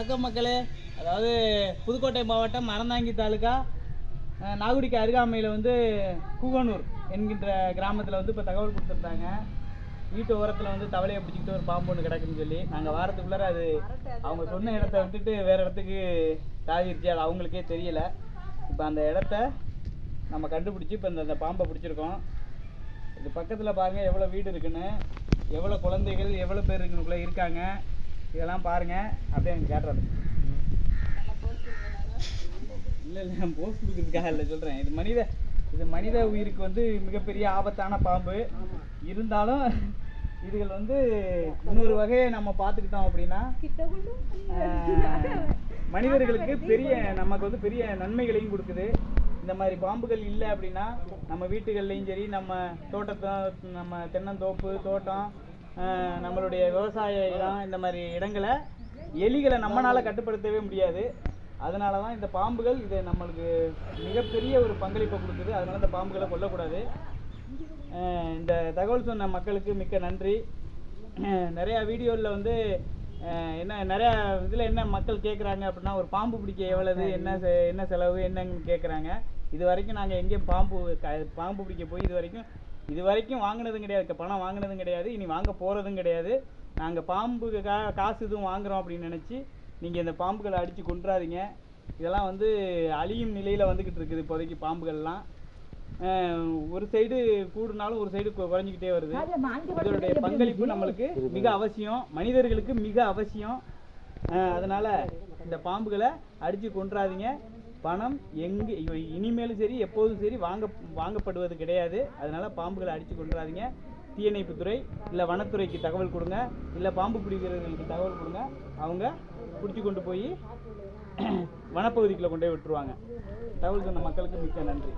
வணக்கம் மக்களே. அதாவது புதுக்கோட்டை மாவட்டம் மரந்தாங்கி தாலுக்கா நாகுடிக்கு அருகாமையில் வந்து கூகனூர் என்கின்ற கிராமத்தில் வந்து இப்போ தகவல் கொடுத்துருந்தாங்க. வீட்டு ஓரத்தில் வந்து தவளையை பிடிச்சிக்கிட்டு ஒரு பாம்பு ஒன்று கிடக்குன்னு சொல்லி. நாங்கள் வாரத்துக்குள்ளார அது அவங்க சொன்ன இடத்த விட்டுட்டு வேறு இடத்துக்கு தாவிருச்சு அது அவங்களுக்கே தெரியலை. இப்போ அந்த இடத்த நம்ம கண்டுபிடிச்சி இப்போ இந்த அந்த பாம்பை பிடிச்சிருக்கோம். இது பக்கத்தில் பாருங்கள் எவ்வளோ வீடு இருக்குன்னு எவ்வளோ குழந்தைகள் எவ்வளோ பேர் இருக்குனுக்குள்ளே இருக்காங்க. இதெல்லாம் பாருங்கள் அப்படியே எனக்கு கேட்டுறது இல்லை இல்லை நான் போஸ்ட் கொடுக்குறதுக்காக இல்லை சொல்கிறேன் இது மனித இது மனித உயிருக்கு வந்து மிகப்பெரிய ஆபத்தான பாம்பு. இருந்தாலும் இதுகள் வந்து இன்னொரு வகையை நம்ம பார்த்துக்கிட்டோம் அப்படின்னா மனிதர்களுக்கு பெரிய நமக்கு வந்து பெரிய நன்மைகளையும் கொடுக்குது. இந்த மாதிரி பாம்புகள் இல்லை அப்படின்னா நம்ம வீட்டுகள்லையும் சரி நம்ம தோட்டத்தை நம்ம தென்னந்தோப்பு தோட்டம் நம்மளுடைய விவசாய இடம் இந்த மாதிரி இடங்களை எலிகளை நம்மளால கட்டுப்படுத்தவே முடியாது. அதனால தான் இந்த பாம்புகள் இது நம்மளுக்கு மிகப்பெரிய ஒரு பங்களிப்பை கொடுக்குது. அதனால இந்த பாம்புகளை கொல்லக்கூடாது. இந்த தகவல் சொன்ன மக்களுக்கு மிக்க நன்றி. நிறைய வீடியோவில் வந்து என்ன நிறைய இதில் என்ன மக்கள் கேட்குறாங்க அப்படின்னா ஒரு பாம்பு பிடிக்க எவ்வளவு என்ன செ- என்ன செலவு என்னன்னு கேட்குறாங்க இது வரைக்கும் நாங்கள் எங்கேயும் பாம்பு க- பாம்பு பிடிக்க போய் இது வரைக்கும் இது வரைக்கும் வாங்கினதும் கிடையாது. பணம் வாங்கினதும் கிடையாது. இனி வாங்க போகிறதும் கிடையாது. நாங்கள் பாம்பு கா காசு எதுவும் வாங்குறோம் அப்படின்னு நினச்சி நீங்கள் இந்த பாம்புகளை அடித்து கொன்றாதீங்க. இதெல்லாம் வந்து அழியும் நிலையில் வந்துக்கிட்டு இருக்குது இப்போதைக்கு பாம்புகள்லாம். ஒரு சைடு கூடுனாலும் ஒரு சைடு குறைஞ்சிக்கிட்டே வருது. இதனுடைய பங்களிப்பு நம்மளுக்கு மிக அவசியம். மனிதர்களுக்கு மிக அவசியம். அதனால இந்த பாம்புகளை அடித்து கொன்றாதீங்க. பணம் எங்கே இனிமேலும் சரி எப்போதும் சரி வாங்க வாங்கப்படுவது கிடையாது. அதனால பாம்புகளை அடித்து கொன்றாதீங்க தீயணைப்புத்துறை இல்லை வனத்துறைக்கு தகவல் கொடுங்க. இல்லை பாம்பு பிடிக்கிறவர்களுக்கு தகவல் கொடுங்க. அவங்க பிடிச்சி கொண்டு போய் வனப்பகுதிக்குள்ளே கொண்டு போய் விட்டுருவாங்க. தகவல் சொன்ன மக்களுக்கு மிக்க நன்றி.